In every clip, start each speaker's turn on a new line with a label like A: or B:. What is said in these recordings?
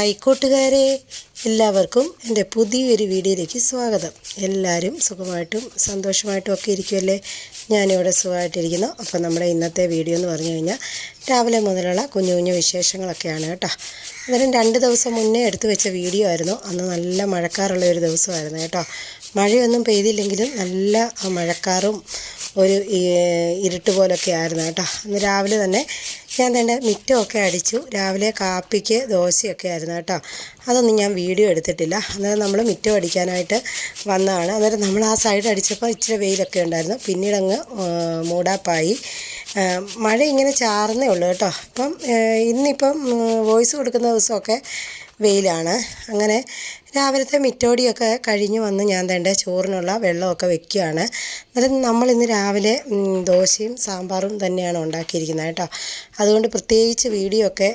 A: Hi കൂട്ടുകാരെ എല്ലാവർക്കും എന്റെ പുതിയൊരു വീഡിയോയിലേക്ക് സ്വാഗതം. എല്ലാവരും സുഖമായിട്ടും സന്തോഷമായിട്ടും ഒക്കെ ഇരിക്കുമല്ലേ ഞാനിവിടെ സുഖമായിട്ടിരിക്കുന്നു. അപ്പോൾ നമ്മുടെ ഇന്നത്തെ വീഡിയോ എന്ന് പറഞ്ഞു കഴിഞ്ഞാൽ രാവിലെ മുതലുള്ള കുഞ്ഞു കുഞ്ഞു വിശേഷങ്ങളൊക്കെയാണ് കേട്ടോ. അന്നേരം രണ്ട് ദിവസം മുന്നേ എടുത്തു വെച്ച വീഡിയോ ആയിരുന്നു. അന്ന് നല്ല മഴക്കാറുള്ള ഒരു ദിവസമായിരുന്നു കേട്ടോ. മഴയൊന്നും പെയ്തില്ലെങ്കിലും നല്ല മഴക്കാറും ഒരു ഇരുട്ട് പോലൊക്കെ ആയിരുന്നു കേട്ടോ. അന്ന് രാവിലെ തന്നെ ഞാൻ തന്നെ മിറ്റമൊക്കെ അടിച്ചു. രാവിലെ കാപ്പിക്ക് ദോശയൊക്കെ ആയിരുന്നു കേട്ടോ. അതൊന്നും ഞാൻ വീഡിയോ എടുത്തിട്ടില്ല. അന്നേരം നമ്മൾ മിറ്റം അടിക്കാനായിട്ട് വന്നതാണ്. അന്നേരം നമ്മൾ ആ സൈഡ് അടിച്ചപ്പോൾ ഇച്ചിരി വെയിലൊക്കെ ഉണ്ടായിരുന്നു. പിന്നീട് അങ്ങ് മൂടാപ്പായി. മഴ ഇങ്ങനെ ചാർന്നേ ഉള്ളൂ കേട്ടോ. അപ്പം ഇന്നിപ്പം വോയിസ് കൊടുക്കുന്ന ദിവസമൊക്കെ വെയിലാണ്. അങ്ങനെ രാവിലത്തെ മിറ്റോടിയൊക്കെ കഴിഞ്ഞ് വന്ന് ഞാൻ തേണ്ട ചോറിനുള്ള വെള്ളമൊക്കെ വെക്കുകയാണ് അന്നേരം നമ്മളിന്ന് രാവിലെ ദോശയും സാമ്പാറും തന്നെയാണ് ഉണ്ടാക്കിയിരിക്കുന്നത് കേട്ടോ. അതുകൊണ്ട് പ്രത്യേകിച്ച് വീഡിയോ ഒക്കെ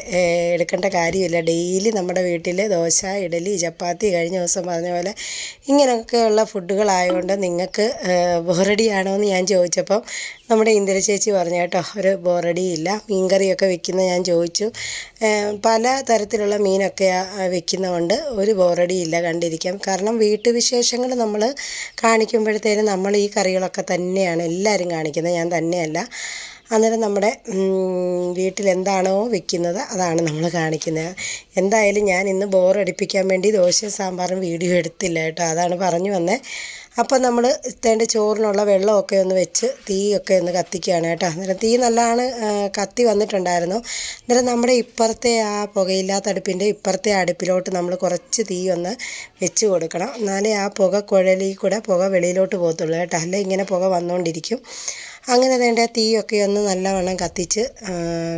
A: എടുക്കേണ്ട കാര്യമില്ല. ഡെയിലി നമ്മുടെ വീട്ടിൽ ദോശ ഇഡലി ചപ്പാത്തി കഴിഞ്ഞ ദിവസം പറഞ്ഞ പോലെ ഇങ്ങനെയൊക്കെയുള്ള ഫുഡുകളായതുകൊണ്ട് നിങ്ങൾക്ക് ബോറടിയാണോ എന്ന് ഞാൻ ചോദിച്ചപ്പം നമ്മുടെ ഇന്ദിര ചേച്ചി പറഞ്ഞു കേട്ടോ ഒരു ബോറടിയില്ല. മീൻകറിയൊക്കെ വെക്കുന്ന ഞാൻ ചോദിച്ചു. പല തരത്തിലുള്ള മീനൊക്കെ വെക്കുന്നതുകൊണ്ട് ഒരു ബോറടിയില്ല കണ്ടിരിക്കാം. കാരണം വീട്ടുവിശേഷങ്ങൾ നമ്മൾ കാണിക്കുമ്പോഴത്തേനും നമ്മൾ ഈ കറികളൊക്കെ തന്നെയാണ് എല്ലാവരും കാണിക്കുന്നത്. ഞാൻ തന്നെയല്ല. അന്നേരം നമ്മുടെ വീട്ടിൽ എന്താണോ വെക്കുന്നത് അതാണ് നമ്മൾ കാണിക്കുന്നത് എന്തായാലും ഞാൻ ഇന്ന് ബോറടിപ്പിക്കാൻ വേണ്ടി ദോശയും സാമ്പാറും വീഡിയോ എടുത്തില്ല കേട്ടോ. അതാണ് പറഞ്ഞു വന്നേ. അപ്പോൾ നമ്മൾ ഇത്തേണ്ട ചോറിനുള്ള വെള്ളമൊക്കെ ഒന്ന് വെച്ച് തീയൊക്കെ ഒന്ന് കത്തിക്കുകയാണ് കേട്ടോ. അന്നേരം തീ നല്ലതാണ് കത്തി വന്നിട്ടുണ്ടായിരുന്നു. അന്നേരം നമ്മുടെ ഇപ്പുറത്തെ ആ പുകയില്ലാത്ത അടുപ്പിന്റെ ഇപ്പുറത്തെ അടുപ്പിലോട്ട് നമ്മൾ കുറച്ച് തീ ഒന്ന് വെച്ച് കൊടുക്കണം. എന്നാലേ ആ പുക കുഴലിൽ കൂടെ പുക വെളിയിലോട്ട് പോകത്തുള്ളൂ കേട്ടോ. അല്ലെ ഇങ്ങനെ പുക വന്നുകൊണ്ടിരിക്കും അങ്ങനെ വേണ്ട തീയൊക്കെ ഒന്ന് നല്ലവണ്ണം കത്തിച്ച്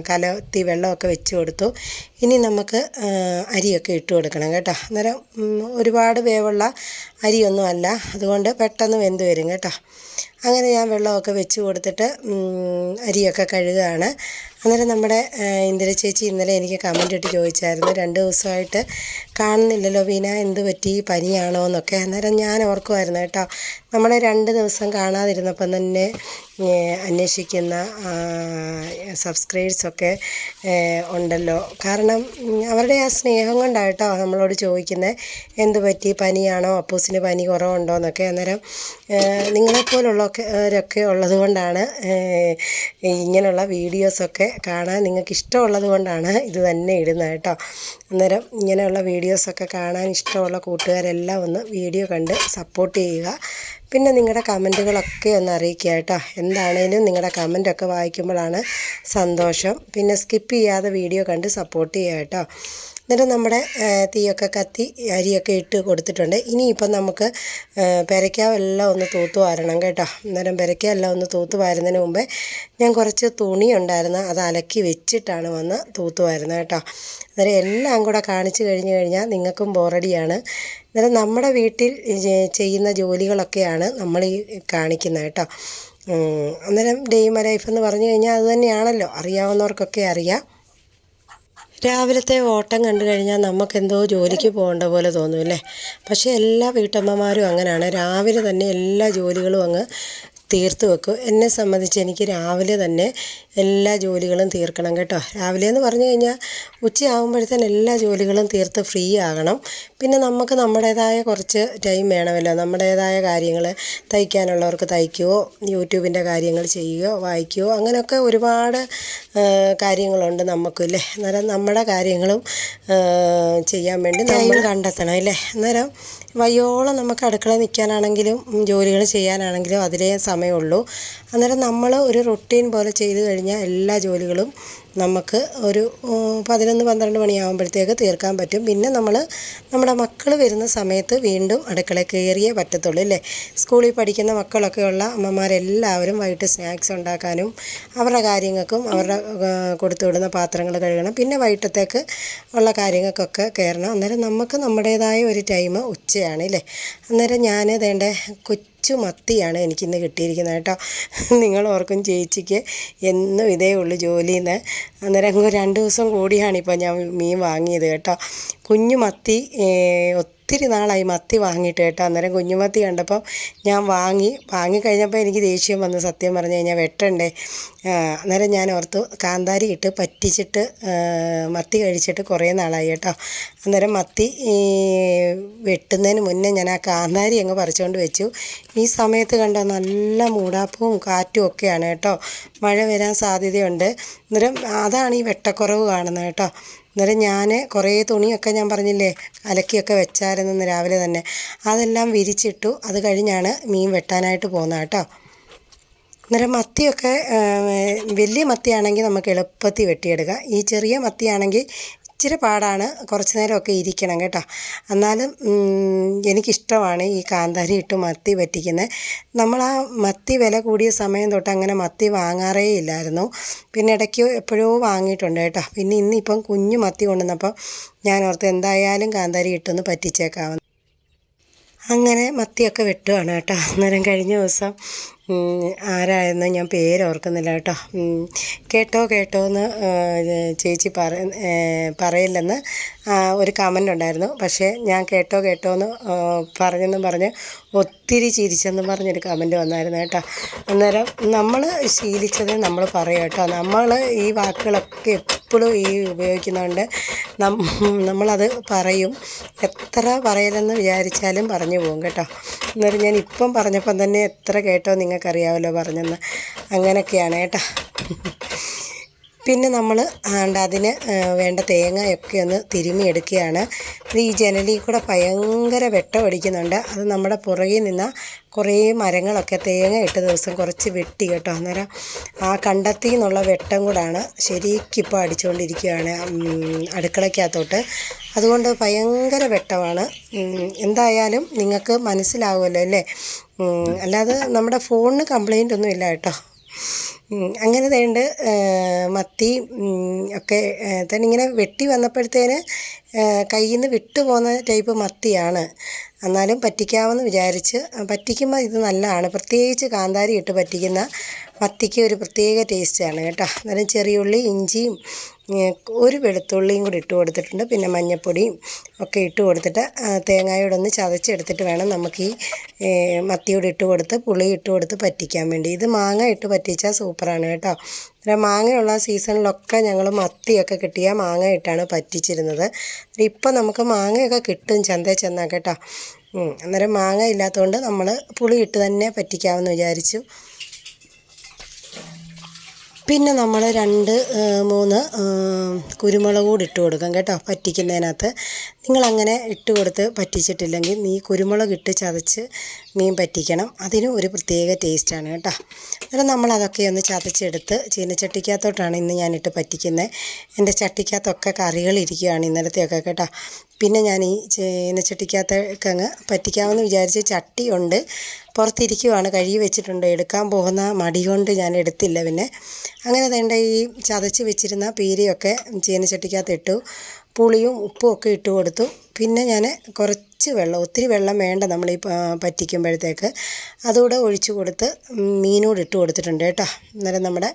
A: കലത്തി വെള്ളമൊക്കെ വെച്ച് കൊടുത്തു. ഇനി നമുക്ക് അരിയൊക്കെ ഇട്ട് കൊടുക്കണം കേട്ടോ. അന്നേരം ഒരുപാട് വേവുള്ള അരിയൊന്നും അല്ല. അതുകൊണ്ട് പെട്ടെന്ന് വെന്ത് വരും കേട്ടോ. അങ്ങനെ ഞാൻ വെള്ളമൊക്കെ വെച്ച് കൊടുത്തിട്ട് അരിയൊക്കെ കഴുകുകയാണ് അന്നേരം നമ്മുടെ ഇന്ദിര ചേച്ചി ഇന്നലെ എനിക്ക് കമന്റ് ഇട്ട് ചോദിച്ചായിരുന്നു രണ്ട് ദിവസമായിട്ട് കാണുന്നില്ലല്ലോ വീന എന്ത് പറ്റി? പനിയാണോ? എന്നൊക്കെ. അന്നേരം ഞാൻ ഓർക്കുമായിരുന്നു കേട്ടോ നമ്മളെ രണ്ട് ദിവസം കാണാതിരുന്നപ്പം തന്നെ അന്വേഷിക്കുന്ന സബ്സ്ക്രൈബേഴ്സൊക്കെ ഉണ്ടല്ലോ. കാരണം ഉം, അവരുടെ ആ സ്നേഹം കൊണ്ടായിട്ടോ നമ്മളോട് ചോദിക്കുന്നത് എന്ത് പറ്റി? പനിയാണോ? അപ്പൂസിന് പനി കുറവുണ്ടോ? എന്നൊക്കെ അന്നേരം നിങ്ങളെപ്പോലുള്ളവരൊക്കെ ഉള്ളത് കൊണ്ടാണ് ഇങ്ങനെയുള്ള വീഡിയോസൊക്കെ കാണാൻ നിങ്ങൾക്ക് ഇഷ്ടമുള്ളത് കൊണ്ടാണ് ഇത് തന്നെ ഇടുന്നത് കേട്ടോ. അന്നേരം ഇങ്ങനെയുള്ള വീഡിയോസൊക്കെ കാണാൻ ഇഷ്ടമുള്ള കൂട്ടുകാരെല്ലാം ഒന്ന് വീഡിയോ കണ്ട് സപ്പോർട്ട് ചെയ്യുക. പിന്നെ നിങ്ങളുടെ കമന്റുകളൊക്കെ ഒന്ന് അറിയിക്കുക കേട്ടോ. എന്താണേലും നിങ്ങളുടെ കമന്റൊക്കെ വായിക്കുമ്പോഴാണ് സന്തോഷം. പിന്നെ സ്കിപ്പ് ചെയ്യാതെ വീഡിയോ കണ്ട് സപ്പോർട്ട് ചെയ്യുക കേട്ടോ. എന്നിട്ട് നമ്മുടെ തീയൊക്കെ കത്തി അരിയൊക്കെ ഇട്ട് കൊടുത്തിട്ടുണ്ട്. ഇനിയിപ്പം നമുക്ക് പെരയ്ക്കാവെല്ലാം ഒന്ന് തൂത്ത് വാരണം കേട്ടോ. അന്നേരം പെരയ്ക്കാവെല്ലാം ഒന്ന് തൂത്ത് വാരുന്നതിന് മുമ്പേ ഞാൻ കുറച്ച് തുണി ഉണ്ടായിരുന്നു. അത് അലക്കി വെച്ചിട്ടാണ് വന്ന് തൂത്ത് വാരുന്നത് കേട്ടോ. അന്നേരം എല്ലാം കൂടെ കാണിച്ചു കഴിഞ്ഞ് കഴിഞ്ഞാൽ നിങ്ങൾക്കും ബോറടിയാണ് അന്നേരം നമ്മുടെ വീട്ടിൽ ചെയ്യുന്ന ജോലികളൊക്കെയാണ് നമ്മൾ ഈ കാണിക്കുന്നത് കേട്ടോ. അന്നേരം ഡേ മൈ ലൈഫ് എന്ന് പറഞ്ഞു കഴിഞ്ഞാൽ അത് തന്നെയാണല്ലോ. അറിയാവുന്നവർക്കൊക്കെ അറിയാം. രാവിലത്തെ ഓട്ടം കണ്ടു കഴിഞ്ഞാൽ നമുക്കെന്തോ ജോലിക്ക് പോകേണ്ട പോലെ തോന്നും അല്ലേ? പക്ഷേ എല്ലാ വീട്ടമ്മമാരും അങ്ങനെയാണ് രാവിലെ തന്നെ എല്ലാ ജോലികളും അങ്ങ് തീർത്ത് വെക്കും. എന്നെ സംബന്ധിച്ച് എനിക്ക് രാവിലെ തന്നെ എല്ലാ ജോലികളും തീർക്കണം കേട്ടോ. രാവിലെ എന്ന് പറഞ്ഞു കഴിഞ്ഞാൽ ഉച്ചയാകുമ്പോഴത്തേന് എല്ലാ ജോലികളും തീർത്ത് ഫ്രീ ആകണം. പിന്നെ നമുക്ക് നമ്മുടേതായ കുറച്ച് ടൈം വേണമല്ലോ. നമ്മുടേതായ കാര്യങ്ങൾ തയ്ക്കാനുള്ളവർക്ക് തയ്ക്കുകയോ യൂട്യൂബിന്റെ കാര്യങ്ങൾ ചെയ്യുകയോ വായിക്കുകയോ അങ്ങനെയൊക്കെ ഒരുപാട് കാര്യങ്ങളുണ്ട് നമുക്കില്ലേ അന്നേരം നമ്മുടെ കാര്യങ്ങളും ചെയ്യാൻ വേണ്ടി നമ്മൾ കണ്ടെത്തണം. അല്ലേ അന്നേരം വയ്യോളം നമുക്ക് അടുക്കള നിൽക്കാനാണെങ്കിലും ജോലികൾ ചെയ്യാനാണെങ്കിലും അതിലേ സമയമുള്ളൂ. അന്നേരം നമ്മൾ ഒരു റൊട്ടീൻ പോലെ ചെയ്ത് കഴിഞ്ഞാൽ എല്ലാ ജോലികളും നമുക്ക് ഒരു പതിനൊന്ന് പന്ത്രണ്ട് മണിയാകുമ്പോഴത്തേക്ക് തീർക്കാൻ പറ്റും. പിന്നെ നമ്മൾ നമ്മുടെ മക്കൾ വരുന്ന സമയത്ത് വീണ്ടും അടുക്കള കയറിയേ പറ്റത്തുള്ളൂ അല്ലേ സ്കൂളിൽ പഠിക്കുന്ന മക്കളൊക്കെ ഉള്ള അമ്മമാരെല്ലാവരും വൈകിട്ട് സ്നാക്സ് ഉണ്ടാക്കാനും അവരുടെ കാര്യങ്ങൾക്കും അവരുടെ കൊടുത്തു വിടുന്ന പാത്രങ്ങൾ കഴുകണം. പിന്നെ വൈകിട്ടത്തേക്ക് ഉള്ള കാര്യങ്ങൾക്കൊക്കെ കയറണം. അന്നേരം നമുക്ക് നമ്മുടേതായ ഒരു ടൈം ഉച്ചയാണ് അല്ലേ അന്നേരം ഞാൻ വേണ്ട കൊച്ചു മത്തിയാണ് എനിക്കിന്ന് കിട്ടിയിരിക്കുന്നത് കേട്ടോ. നിങ്ങൾ ഓർക്കും ചേച്ചിക്ക് എന്നും ഇതേ ഉള്ളൂ ജോലിന്ന് അന്നേരം രണ്ട് ദിവസം കൂടിയാണ് ഇപ്പോൾ ഞാൻ മീൻ വാങ്ങിയത് കേട്ടോ. കുഞ്ഞു മത്തി ഒത്തിരി നാളായി മത്തി വാങ്ങിയിട്ട് കേട്ടോ. അന്നേരം കുഞ്ഞുമത്തി കണ്ടപ്പം ഞാൻ വാങ്ങി. വാങ്ങിക്കഴിഞ്ഞപ്പോൾ എനിക്ക് ദേഷ്യം വന്ന്. സത്യം പറഞ്ഞു കഴിഞ്ഞാൽ വെട്ടണ്ടേ. അന്നേരം ഞാൻ ഓർത്തു കാന്താരി ഇട്ട് പറ്റിച്ചിട്ട് മത്തി കഴിച്ചിട്ട് കുറേ നാളായി കേട്ടോ. അന്നേരം മത്തി വെട്ടുന്നതിന് മുന്നേ ഞാൻ ആ കാന്താരി അങ്ങ് പറിച്ചുകൊണ്ട് വെച്ചു. ഈ സമയത്ത് കണ്ട നല്ല മൂടാപ്പവും കാറ്റും ഒക്കെയാണ് കേട്ടോ. മഴ വരാൻ സാധ്യതയുണ്ട്. അന്നേരം അതാണ് ഈ വെട്ടക്കുറവ് കാണുന്നത് കേട്ടോ. അന്നേരം ഞാൻ കുറേ തുണിയൊക്കെ ഞാൻ പറഞ്ഞില്ലേ അലക്കിയൊക്കെ വെച്ചായിരുന്നു ഇന്ന് രാവിലെ തന്നെ. അതെല്ലാം വിരിച്ചിട്ടു അത് കഴിഞ്ഞാണ് മീൻ വെട്ടാനായിട്ട് പോകുന്നത് കേട്ടോ. അന്നേരം മത്തിയൊക്കെ വലിയ മത്തിയാണെങ്കിൽ നമുക്ക് എളുപ്പത്തിൽ വെട്ടിയെടുക്കാം. ഈ ചെറിയ മത്തിയാണെങ്കിൽ ഇച്ചിരി പാടാണ്. കുറച്ച് നേരമൊക്കെ ഇരിക്കണം കേട്ടോ. എന്നാലും എനിക്കിഷ്ടമാണ് ഈ കാന്താരി ഇട്ട് മത്തി പറ്റിക്കുന്നത് നമ്മൾ ആ മത്തി വില കൂടിയ സമയം തൊട്ട് അങ്ങനെ മത്തി വാങ്ങാറേ ഇല്ലായിരുന്നു. പിന്നെ ഇടയ്ക്ക് എപ്പോഴോ വാങ്ങിയിട്ടുണ്ട് കേട്ടോ. പിന്നെ ഇന്നിപ്പം കുഞ്ഞു മത്തി കൊണ്ടുവന്നപ്പം ഞാൻ ഓർത്ത് എന്തായാലും കാന്താരി ഇട്ടൊന്ന് പറ്റിച്ചേക്കാവുന്നു. അങ്ങനെ മത്തിയൊക്കെ വെട്ടുവാണ് കേട്ടോ. അന്നേരം കഴിഞ്ഞ ദിവസം ഉം, ആരായിരുന്നു ഞാൻ പേര് ഓർക്കുന്നില്ല കേട്ടോ കേട്ടോ കേട്ടോ എന്ന് ചേച്ചി പറ പറയില്ലെന്ന് ഒരു കമന്റ് ഉണ്ടായിരുന്നു. പക്ഷേ ഞാൻ കേട്ടോ കേട്ടോ എന്ന് പറഞ്ഞെന്നും പറഞ്ഞ് ഒത്തിരി ചിരിച്ചെന്നും പറഞ്ഞൊരു കമന്റ് വന്നായിരുന്നു കേട്ടോ. അന്നേരം നമ്മൾ ശീലിച്ചത് നമ്മൾ പറയും കേട്ടോ. നമ്മൾ ഈ വാക്കുകളൊക്കെ എപ്പോഴും ഈ ഉപയോഗിക്കുന്നതുകൊണ്ട് നമ്മളത് പറയും. എത്ര പറയലെന്ന് വിചാരിച്ചാലും പറഞ്ഞു പോകും കേട്ടോ. അന്നേരം ഞാൻ ഇപ്പം പറഞ്ഞപ്പം തന്നെ എത്ര കേട്ടോ നിങ്ങൾക്കറിയാമല്ലോ പറഞ്ഞെന്ന്. അങ്ങനെയൊക്കെയാണ് കേട്ടോ. പിന്നെ നമ്മൾ ആണ്ട് അതിന് വേണ്ട തേങ്ങയൊക്കെ ഒന്ന് തിരുമ്മി എടുക്കുകയാണ്. ഈ ജനലിൽ കൂടെ ഭയങ്കര വെട്ടം അടിക്കുന്നുണ്ട്. അത് നമ്മുടെ പുറകിൽ നിന്ന് കുറേ മരങ്ങളൊക്കെ തേങ്ങ ഇട്ട ദിവസം കുറച്ച് വെട്ടി കേട്ടോ. അന്നേരം ആ കണ്ടത്തിൽ നിന്നുള്ള വെട്ടം കൂടാണ് ശരിക്കിപ്പോൾ അടിച്ചുകൊണ്ടിരിക്കുകയാണ് അടുക്കളയ്ക്കകത്തോട്ട്. അതുകൊണ്ട് ഭയങ്കര വെട്ടമാണ്. എന്തായാലും നിങ്ങൾക്ക് മനസ്സിലാവുമല്ലോ അല്ലേ? അല്ലാതെ നമ്മുടെ ഫോണിന് കംപ്ലൈന്റ് ഒന്നും ഇല്ല കേട്ടോ. അങ്ങനെ തേണ്ട് മത്തി ഒക്കെ തന്നിങ്ങനെ വെട്ടി വന്നപ്പോഴത്തേന് കയ്യിൽ നിന്ന് വിട്ടു പോകുന്ന ടൈപ്പ് മത്തിയാണ്. എന്നാലും പറ്റിക്കാമെന്ന് വിചാരിച്ച് പറ്റിക്കുമ്പോൾ ഇത് നല്ലതാണ്. പ്രത്യേകിച്ച് കാന്താരി ഇട്ട് പറ്റിക്കുന്ന മത്തിക്ക് ഒരു പ്രത്യേക ടേസ്റ്റാണ് കേട്ടോ. അന്നേരം ചെറിയുള്ളി ഇഞ്ചിയും ഒരു വെളുത്തുള്ളിയും കൂടി ഇട്ട് കൊടുത്തിട്ടുണ്ട്. പിന്നെ മഞ്ഞൾപ്പൊടിയും ഒക്കെ ഇട്ട് കൊടുത്തിട്ട് തേങ്ങായോടൊന്ന് ചതച്ചെടുത്തിട്ട് വേണം നമുക്ക് ഈ മത്തിയോട് ഇട്ട് കൊടുത്ത് പുളി ഇട്ട് കൊടുത്ത് പറ്റിക്കാൻ വേണ്ടി. ഇത് മാങ്ങ ഇട്ട് പറ്റിച്ചാൽ സൂപ്പറാണ് കേട്ടോ. മാങ്ങയുള്ള സീസണിലൊക്കെ ഞങ്ങൾ മത്തിയൊക്കെ കിട്ടിയ മാങ്ങ ഇട്ടാണ് പറ്റിച്ചിരുന്നത് ഇപ്പം നമുക്ക് മാങ്ങയൊക്കെ കിട്ടും ചന്തയിൽ ചെന്നാൽ കേട്ടോ. അന്നേരം മാങ്ങ ഇല്ലാത്തതുകൊണ്ട് നമ്മൾ പുളി ഇട്ട് തന്നെ പറ്റിക്കാമെന്ന് വിചാരിച്ചു. പിന്നെ നമ്മൾ രണ്ട് മൂന്ന് കുരുമുളക് കൂടി ഇട്ട് കൊടുക്കാം കേട്ടോ പറ്റിക്കുന്നതിനകത്ത്. നിങ്ങളങ്ങനെ ഇട്ട് കൊടുത്ത് പറ്റിച്ചിട്ടില്ലെങ്കിൽ നീ കുരുമുളക് ഇട്ട് ചതച്ച് മീൻ പറ്റിക്കണം. അതിനും ഒരു പ്രത്യേക ടേസ്റ്റാണ് കേട്ടോ. അന്നേരം നമ്മളതൊക്കെ ഒന്ന് ചതച്ചെടുത്ത് ചീനച്ചട്ടിക്കകത്തോട്ടാണ് ഇന്ന് ഞാനിട്ട് പറ്റിക്കുന്നത് എന്റെ ചട്ടിക്കകത്തൊക്കെ കറികളിരിക്കുകയാണ് ഇന്നലത്തെയൊക്കെ കേട്ടോ. പിന്നെ ഞാൻ ഈ ചീനച്ചട്ടിക്കകത്തൊക്കെ അങ്ങ് പറ്റിക്കാമെന്ന് വിചാരിച്ച് ചട്ടിയുണ്ട് പുറത്തിരിക്കുവാണ്. കഴുകി വെച്ചിട്ടുണ്ട്. എടുക്കാൻ പോകുന്ന മടി കൊണ്ട് ഞാൻ എടുത്തില്ല പിന്നെ. അങ്ങനെ വേണ്ട ഈ ചതച്ച് വെച്ചിരുന്ന പീരിയൊക്കെ ചീനച്ചട്ടിക്കകത്ത് ഇട്ടു. പുളിയും ഉപ്പും ഒക്കെ ഇട്ട് കൊടുത്തു. പിന്നെ ഞാൻ കുറച്ച് വെള്ളം ഒത്തിരി വെള്ളം വേണ്ട നമ്മൾ ഈ പറ്റിക്കുമ്പോഴത്തേക്ക്. അതുകൂടെ ഒഴിച്ചു കൊടുത്ത് മീനോട് ഇട്ട് കൊടുത്തിട്ടുണ്ട് കേട്ടോ. അന്നേരം നമ്മുടെ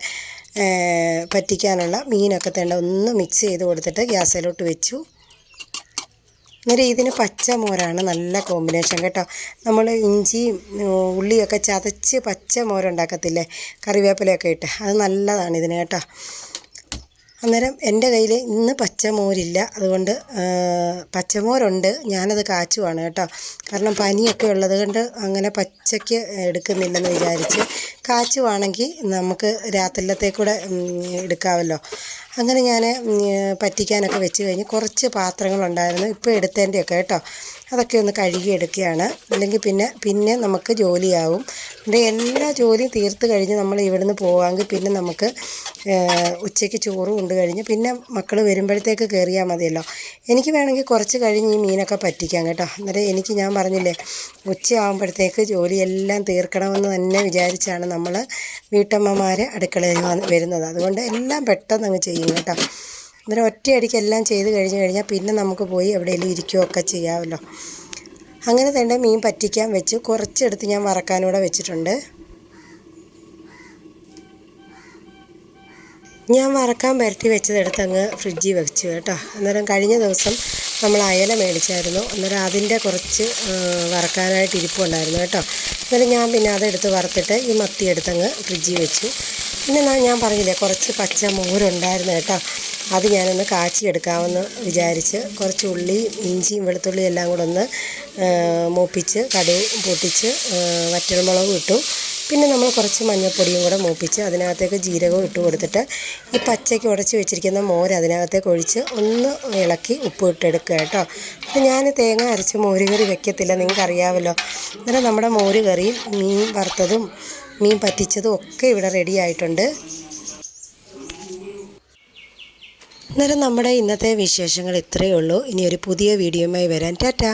A: പറ്റിക്കാനുള്ള മീനൊക്കെ തേണ്ട ഒന്ന് മിക്സ് ചെയ്ത് കൊടുത്തിട്ട് ഗ്യാസിലോട്ട് വെച്ചു. അന്നേരം ഇതിന് പച്ചമോരാണ് നല്ല കോമ്പിനേഷൻ കേട്ടോ. നമ്മൾ ഇഞ്ചിയും ഉള്ളിയൊക്കെ ചതച്ച് പച്ച മോരുണ്ടാക്കത്തില്ലേ കറിവേപ്പിലയൊക്കെ ഇട്ട്. അത് നല്ലതാണ് ഇതിന് കേട്ടോ. അന്നേരം എന്റെ കയ്യിൽ ഇന്ന് പച്ചമോരില്ല അതുകൊണ്ട് പച്ചമോരുണ്ട് ഞാനത് കാച്ചുവാണ് കേട്ടോ. കാരണം പനിയൊക്കെ ഉള്ളത് കൊണ്ട് അങ്ങനെ പച്ചയ്ക്ക് എടുക്കുന്നില്ലെന്ന് വിചാരിച്ച് കാച്ചുവാണെങ്കിൽ നമുക്ക് രാത്രിയിലത്തേക്കൂടെ എടുക്കാമല്ലോ അങ്ങനെ ഞാൻ പറ്റിക്കാനൊക്കെ വെച്ച് കഴിഞ്ഞ് കുറച്ച് പാത്രങ്ങളുണ്ടായിരുന്നു ഇപ്പോൾ എടുത്തതിന്റെയൊക്കെ കേട്ടോ. അതൊക്കെ ഒന്ന് കഴുകി എടുക്കുകയാണ് അല്ലെങ്കിൽ പിന്നെ പിന്നെ നമുക്ക് ജോലിയാവും. എന്റെ എല്ലാ ജോലിയും തീർത്ത് കഴിഞ്ഞ് നമ്മൾ ഇവിടുന്ന് പോവാമെങ്കിൽ പിന്നെ നമുക്ക് ഉച്ചയ്ക്ക് ചോറ് കൊണ്ട് കഴിഞ്ഞ് പിന്നെ മക്കൾ വരുമ്പോഴത്തേക്ക് കയറിയാൽ മതിയല്ലോ. എനിക്ക് വേണമെങ്കിൽ കുറച്ച് കഴിഞ്ഞ് ഈ മീനൊക്കെ പറ്റിക്കാം കേട്ടോ. അന്നേരം എനിക്ക് ഞാൻ പറഞ്ഞില്ലേ ഉച്ചയാകുമ്പോഴത്തേക്ക് ജോലിയെല്ലാം തീർക്കണമെന്ന് തന്നെ വിചാരിച്ചാണ് നമ്മൾ വീട്ടമ്മമാർ അടുക്കളയിൽ വരുന്നത്. അതുകൊണ്ട് എല്ലാം പെട്ടെന്ന് അങ്ങ് ചെയ്യും കേട്ടോ. അന്നേരം ഒറ്റയടിക്ക് എല്ലാം ചെയ്ത് കഴിഞ്ഞ് കഴിഞ്ഞാൽ പിന്നെ നമുക്ക് പോയി എവിടെയെങ്കിലും ഇരിക്കുകയൊക്കെ ചെയ്യാമല്ലോ അങ്ങനെ തന്നെ മീൻ പറ്റിക്കാൻ വെച്ച്. കുറച്ചെടുത്ത് ഞാൻ വറക്കാനൂടെ വെച്ചിട്ടുണ്ട്. ഞാൻ വറക്കാൻ പുരട്ടി വെച്ചതെടുത്ത് അങ്ങ് ഫ്രിഡ്ജിൽ വെച്ചു കേട്ടോ. അന്നേരം കഴിഞ്ഞ ദിവസം നമ്മൾ അയല മേടിച്ചായിരുന്നു. അന്നേരം അതിന്റെ കുറച്ച് വറക്കാനായിട്ട് ഇരിപ്പുണ്ടായിരുന്നു കേട്ടോ. അന്നേരം ഞാൻ പിന്നെ അതെടുത്ത് വറുത്തിട്ട് ഈ മത്തി എടുത്തങ്ങ് ഫ്രിഡ്ജിൽ വെച്ചു. പിന്നെ ഞാൻ- പറഞ്ഞില്ലേ കുറച്ച് പച്ച മോരുണ്ടായിരുന്നു കേട്ടോ. അത് ഞാനൊന്ന് കാച്ചിയെടുക്കാമെന്ന് വിചാരിച്ച് കുറച്ച് ഉള്ളി ഇഞ്ചിയും വെളുത്തുള്ളിയും എല്ലാം കൂടെ ഒന്ന് മൂപ്പിച്ച് കടുവ് പൊട്ടിച്ച് വറ്റൽമുളകും ഇട്ടു. പിന്നെ നമ്മൾ കുറച്ച് മഞ്ഞൾപ്പൊടിയും കൂടെ മൂപ്പിച്ച് അതിനകത്തേക്ക് ജീരകവും ഇട്ട് കൊടുത്തിട്ട് ഈ പച്ചയ്ക്ക് ഉടച്ച് വെച്ചിരിക്കുന്ന മോര് അതിനകത്തേക്ക് ഒഴിച്ച് ഒന്ന് ഇളക്കി ഉപ്പ് ഇട്ടെടുക്കുക കേട്ടോ. അപ്പോൾ ഞാൻ തേങ്ങ അരച്ച് മോര് കറി വെക്കത്തില്ല. നിങ്ങൾക്ക് അറിയാമല്ലോ. അന്നേരം നമ്മുടെ മോര് കറി മീൻ വറുത്തതും മീൻ പറ്റിച്ചതും ഒക്കെ ഇവിടെ റെഡി ആയിട്ടുണ്ട്. അന്നേരം നമ്മുടെ ഇന്നത്തെ വിശേഷങ്ങൾ ഇത്രയേ ഉള്ളൂ. ഇനി ഒരു പുതിയ വീഡിയോയുമായി വരാൻ. ടാറ്റാ.